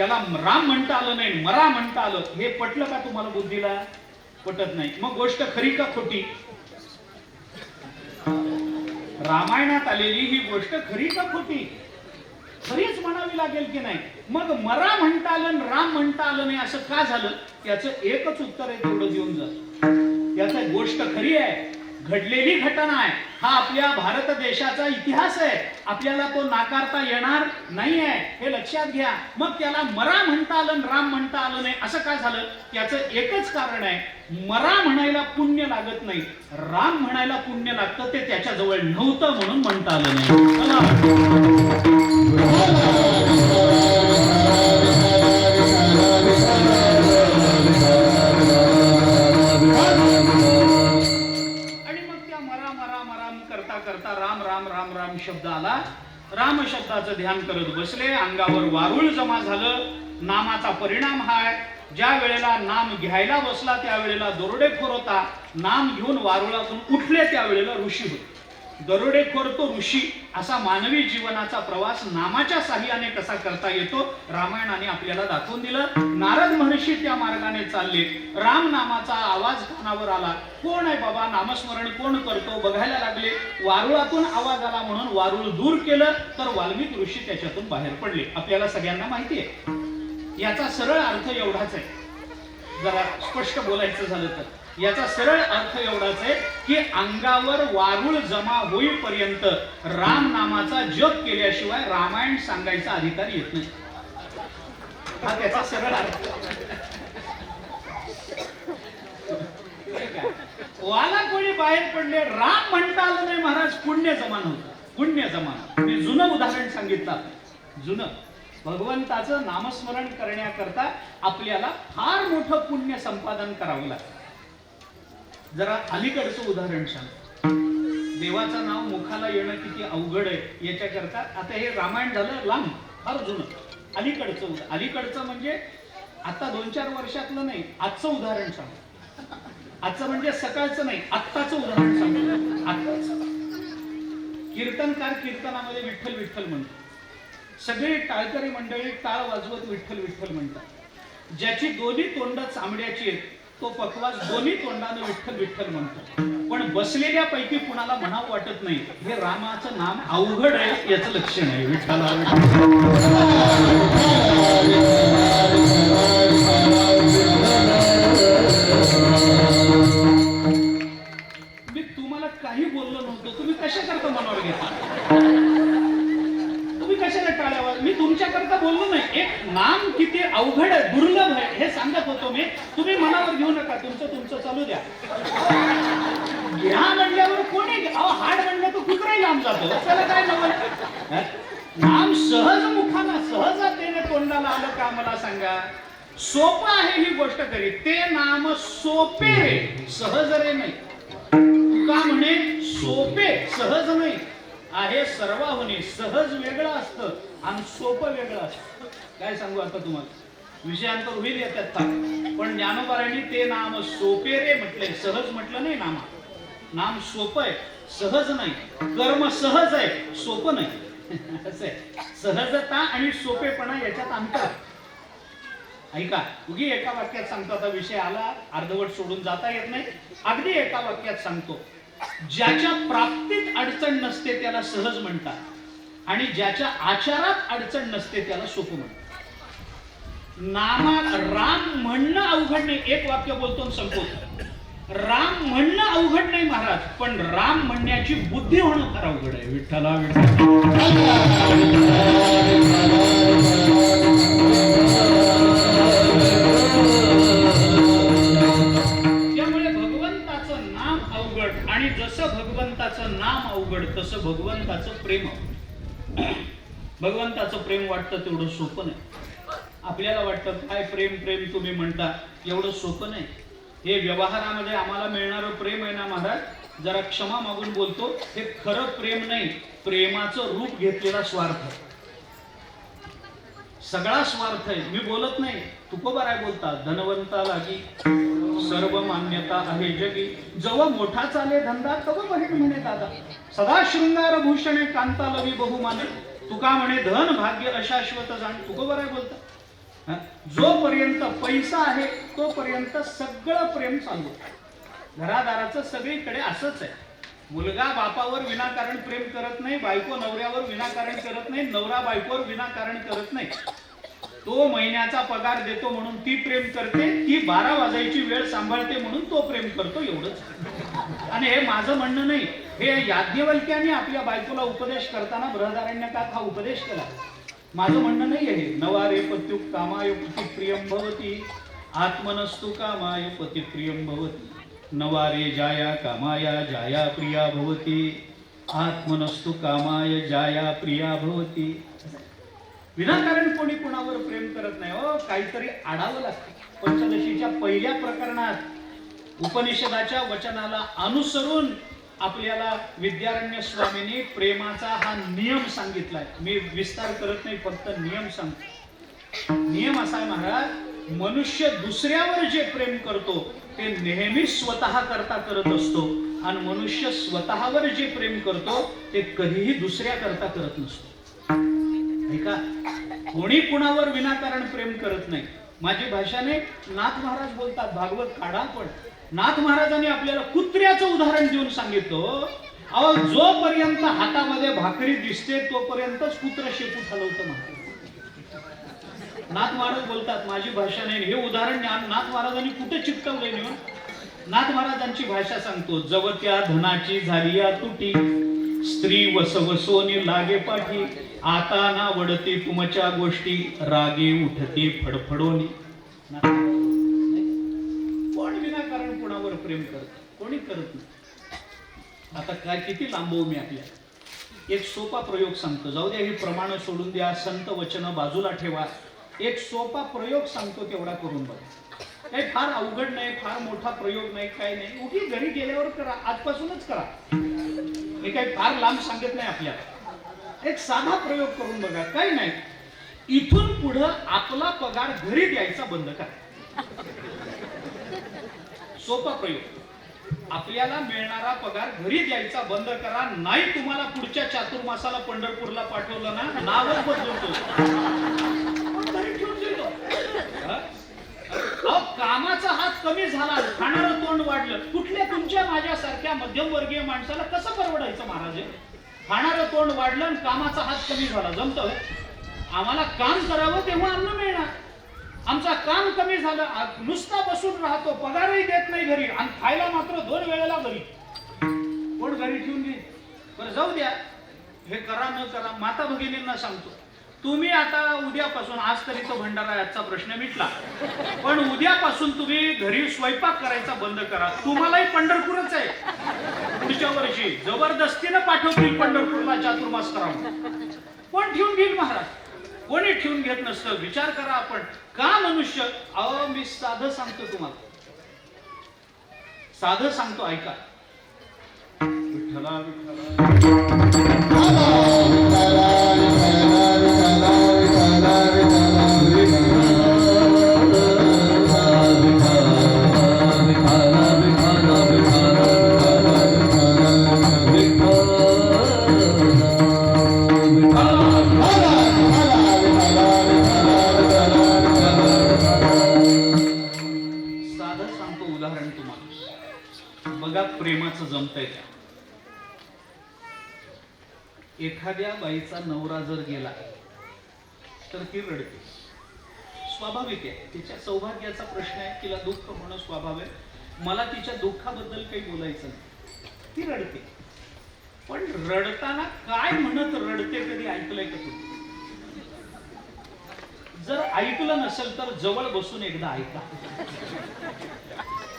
त्याला राम म्हणता आलं नाही मरा म्हणता आलं. हे पटलं का तुम्हाला बुद्धीला? पटत नाही. मग गोष्ट खरी का खोटी? रामायणात आलेली ही गोष्ट खरी का खोटी? खरीच म्हणावी लागेल की नाही? मग मरा म्हणता आलं राम म्हणता आलं नाही असं का झालं? याचं एकच उत्तर आहे तेवढं देऊन जात याचं गोष्ट खरी आहे. घडलेली घटना आहे. हा आपल्या भारत देशाचा इतिहास आहे. आपल्याला तो नाकारता येणार नाही आहे हे लक्षात घ्या. मग त्याला मरा म्हणता आलं राम म्हणता आलं नाही. असं का झालं? याचं एकच कारण आहे. मरा म्हणायला पुण्य लागत नाही. राम म्हणायला पुण्य लागतं ते त्याच्याजवळ नव्हतं म्हणून म्हणता आलं नाही. शब्द आला. राम शब्दाचं ध्यान करत बसले. अंगावर वारुळ जमा झालं. नामाचा परिणाम हा आहे ज्या वेळेला नाम घ्यायला बसला त्यावेळेला दरोडेखोर होता. नाम घेऊन वारुळातून उठले त्यावेळेला ऋषी होते. दरोडेखोर तो ऋषी असा मानवी जीवनाचा प्रवास नामाच्या साह्याने कसा करता येतो रामायणाने आपल्याला दाखवून दिलं. नारद महर्षी त्या मार्गाने चालले. राम नामाचा आवाज कानावर आला. कोण आहे बाबा? नामस्मरण कोण करतो? बघायला लागले. वारुळातून आवाज आला म्हणून वारुळ दूर केलं तर वाल्मिक ऋषी त्याच्यातून बाहेर पडले. आपल्याला सगळ्यांना माहिती आहे. याचा सरळ अर्थ एवढाच आहे. जरा स्पष्ट बोलायचं झालं तर. याचा सरळ अर्थ एवढाच आहे की अंगावर वारुळ जमा होईपर्यंत राम नामाचा जप केल्याशिवाय रामायण सांगायचा अधिकार येत नाही. हा त्याचा सरळ अर्थ. वाला कोणी बाहेर पडले राम म्हणता आलं नाही महाराज पुण्य जमान होत. पुण्य जमान. मी जुनं उदाहरण सांगितलं जुनं. भगवंताचं नामस्मरण करण्याकरता आपल्याला फार मोठं पुण्य संपादन करावं लागतं. जरा अलीकडचं उदाहरण सांग. देवाचं नाव मुखाला येणं किती अवघड आहे याच्याकरता आता हे रामायण झालं लांब फार जुनं. अलीकडचं उदाहरण अलीकडचं म्हणजे आता दोन चार वर्षातलं नाही आजचं उदाहरण सांग. आजचं म्हणजे सकाळचं नाही आत्ताचं उदाहरण सांग. आत्ताचं. कीर्तनकार कीर्तनामध्ये विठ्ठल विठ्ठल म्हणतो सगळे टाळकरी मंडळी टाळ वाजवत विठ्ठल विठ्ठल म्हणतात. ज्याची दोन्ही तोंड चांबड्याची आहेत तो पखवाज दोन्ही तोंडानं विठ्ठल विठ्ठल म्हणतो. पण बसलेल्या पैकी कुणाला म्हणावं वाटत नाही. हे रामाचं नाम अवघड आहे याचं लक्षण आहे. विठ्ठला विठ्ठल. मी तुम्हाला काही बोललो नव्हतो. तुम्ही कशा करता मनावर घेता? तुम्ही कशाला टाळ्यावर? मी तुमच्याकरता बोललो नाही. एक नाम किती अवघड आहे दुर्लभ आहे हे सांगत होतो मी. तुम्ही मनावर घेऊ नका. तुमचं तुमचं. चालू द्या. घ्या म्हणल्यावर कोणी अहो हाड म्हणलं तर कुत्राही लांब जातो. त्याला काय नवल नाम सहज मुखाला सहजतेने तोंडाला आलं का मला सांगा? सोपं आहे ही गोष्ट करी ते नाम सोपे रे सहज रे नाही. का म्हणे सोपे सहज नाही. आहे सर्वाहुने सहज वेगळं असतं आणि सोपं वेगळं असतं. काय सांगू आता तुम्हाला? विषयांतर होईल येतात पण ज्ञानोबारांनी ते नाम सोपे रे म्हटले. सहज म्हटलं नाही नामा. नाम सोपं आहे सहज नाही. कर्म सहज आहे सोपं नाही. असं आहे. सहजता आणि सोपेपणा याच्यात अंतर. ऐका उगी एका वाक्यात सांगतो आता विषय आला अर्धवट सोडून जाता येत नाही. अगदी एका वाक्यात सांगतो. ज्याच्या प्राप्तीत अडचण नसते त्याला सहज म्हणतात. आणि ज्याच्या आचारात अडचण नसते त्याला सोपं म्हणतात. नामात राम म्हणणं अवघड नाही. एक वाक्य बोलतो संपवतो. राम म्हणणं अवघड नाही महाराज पण राम म्हणण्याची बुद्धी होणं फार अवघड आहे. विठ्ठला विठ्ठला. भगवंताचं नाम अवघड तसं भगवंताचं प्रेम भगवंताचं प्रेम वाटतं तेवढं सोपं नाही. आपल्याला वाटतं काय प्रेम प्रेम तुम्ही म्हणता? एवढं सोपं नाही. हे व्यवहारामध्ये आम्हाला मिळणारं प्रेम आहे ना महाराज? जरा क्षमा मागून बोलतो हे खरं प्रेम नाही प्रेमाचं रूप घेतलेला स्वार्थ सगळा स्वार्थ आहे. मी बोलत नाही. तुकोबाराय बोलता धनवंता लागी सर्व मान्यता आहे जगी. जव मोठा चाले धंदा तव वाईट म्हणे दादा. सदा शृंगार भूषणे कांता लवी बहुमाने. तुका म्हणे धन भाग्य अशाश्वत जाण. तुकोबा बरं बोलता. जोपर्यंत पैसा आहे तोपर्यंत सगळं प्रेम चालू घरादाराचं सगळीकडे असंच आहे. मुलगा बापावर विनाकारण प्रेम करत नाही बायको नवऱ्यावर विनाकारण करत नाही नवरा बायकोवर विनाकारण करत नाही. तो महिन्याचा पगार देतो म्हणून ती प्रेम करते ती बारा वाजायची वेळ सांभाळते म्हणून तो प्रेम करतो एवढंच. आणि हे माझं म्हणणं नाही हे याज्ञवल्क्याने आपल्या बायकोला उपदेश करताना बृहदारण्यकात हा उपदेश केला. माझं म्हणणं नाही आहे नवारे पत्युक कामाय पती प्रियम भवती आत्मनस्तु कामाय पतिप्रियम भवती नवारे जाया कामाया जाया प्रिया भवती आत्मनस्तु कामाय जाया प्रिया भवती विनाकारण कोणी कोणावर प्रेम करत नाही हो. काहीतरी आडावं लागतं. पंचदशीच्या पहिल्या प्रकरणात उपनिषदाच्या वचनाला अनुसरून आपल्याला विद्यारण्य स्वामींनी प्रेमाचा हा नियम सांगितलाय. मी विस्तार करत नाही फक्त नियम सांगतो. नियम असा महाराज मनुष्य दुसऱ्यावर जे प्रेम करतो ते नेहमी स्वतः करता करत असतो. आणि मनुष्य स्वतःवर जे प्रेम करतो ते कधीही दुसऱ्या करता करत नसतो. का कोणी कुणावर विनाकारण प्रेम करत नाही. माझी भाषाने नाथ महाराज बोलतात भागवत काढा पण. नाथ महाराजांनी आपल्याला कुत्र्याचं उदाहरण देऊन सांगितलं अहो जोपर्यंत हातामध्ये भाकरी दिसते तोपर्यंतच कुत्र शेपू हलवतं म्हणते नाथ महाराज बोलतात माझी भाषा नाही हे उदाहरण नाथ महाराजांनी कुठे चिकटवले नेऊन? नाथ महाराजांची भाषा सांगतो जवत्या धनाची झाली तुटी स्त्री वसवसोनी लागे पाठी. आता ना वडते तुमच्या गोष्टी रागे उठते फडफडोनी. नाथ विना कारण कोण विनाकारण कोणावर प्रेम करत? कोणी करत नाही. आता काय किती लांबवू मी आपल्या? एक सोपा प्रयोग सांगतो. जाऊ द्या हे प्रमाण सोडून द्या. संत वचन बाजूला ठेवा. एक सोपा प्रयोग सांगतो तेवढा करून बघा. काही फार अवघड नाही फार मोठा प्रयोग नाही काय नाही. उगी घरी गेल्यावर करा. आजपासूनच करा. मी काही फार लांब सांगत नाही आपल्याला. एक साधा प्रयोग करून बघा काही नाही. इथून पुढं आपला पगार घरी द्यायचा बंद करा. सोपा प्रयोग. आपल्याला मिळणारा पगार घरी द्यायचा बंद करा नाही तुम्हाला पुढच्या चातुर्मासाला पंढरपूरला पाठवलं ना नावच बदलतो कामाचा कमी झाला खाणारं तोंड वाढलं कुठल्या तुमच्या माझ्यासारख्या मध्यमवर्गीय माणसाला कसं परवडायचं महाराज? हे? खाणारं तोंड वाढलं आणि कामाचा हात कमी झाला जमतं? आम्हाला काम करावं तेव्हा अन्न मिळणार. आमचा काम कमी झालं नुसता बसून राहतो पगारही देत नाही घरी आणि खायला मात्र दोन वेळेला घरी. कोण घरी ठेवून घे बरं जाऊ द्या. हे करा न करा माता भगिनींना सांगतो. तुम्ही आता उद्यापासून आज तरी तो भंडारा याचा प्रश्न मिटला. पण उद्यापासून तुम्ही घरी स्वयंपाक करायचा बंद करा. तुम्हालाही पंढरपूरच आहे. पुढच्या वर्षी जबरदस्तीनं पाठवतील पंढरपूरला चातुर्मास करा कोण ठेवून घेईल महाराज? कोणी ठेवून घेत नसतं. विचार करा आपण. का मनुष्य? अहो मी साधं सांगतो तुम्हाला. साधं सांगतो ऐका. विठ्ठला विठ्ठला. एखाद्या बाईचा नवरा जर गेला तर ती रडते. स्वाभाविक आहे. तिच्या सौभाग्याचा प्रश्न आहे तिला दुःख होणं स्वाभाविक मला तिच्या दुःखाबद्दल काही बोलायचं नाही. ती रडते. पण रडताना काय म्हणत रडते कधी ऐकलंय का तुम्ही जर ऐकलं नसेल तर जवळ बसून एकदा ऐका.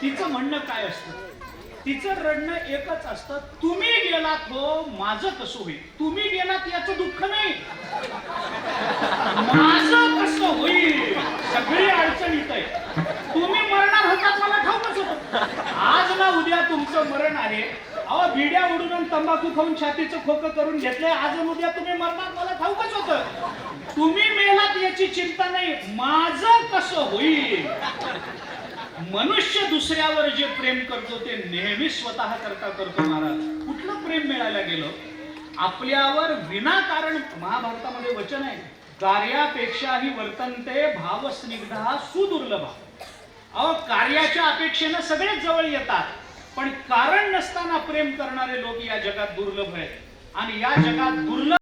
तिचं म्हणणं काय असतं? तिचं रडणं एकच असतं. तुम्ही गेलात हो माझं कसं होईल? तुम्ही गेलात याचं दुःख नाही. माझं कसं होईल? सगळी अडचण इथं आहे. तुम्ही मरणार होतात मला ठाऊकच होतं आज ना उद्या तुमचं मरण आहे. अहो बिड्या उडून आणि तंबाखू खाऊन छातीचं खोकं करून घेतलंय. आज उद्या तुम्ही मरणार मला ठाऊकच होतं. तुम्ही मेलात याची चिंता नाही. माझं कसं होईल? मनुष्य दुसऱ्यावर जे प्रेम करतो ते नेहमी स्वतः करता करतो महाराज. कुठलं प्रेम मिळायला गेलं? आपल्यावर विनाकारण महाभारतामध्ये वचन आहे. कार्यापेक्षाही वर्तनते भावस्निग्धा सुदुर्लभ. अहो कार्याच्या अपेक्षेनं सगळेच जवळ येतात. पण कारण नसताना प्रेम करणारे लोक या जगात दुर्लभ आहेत. आणि या जगात दुर्लभ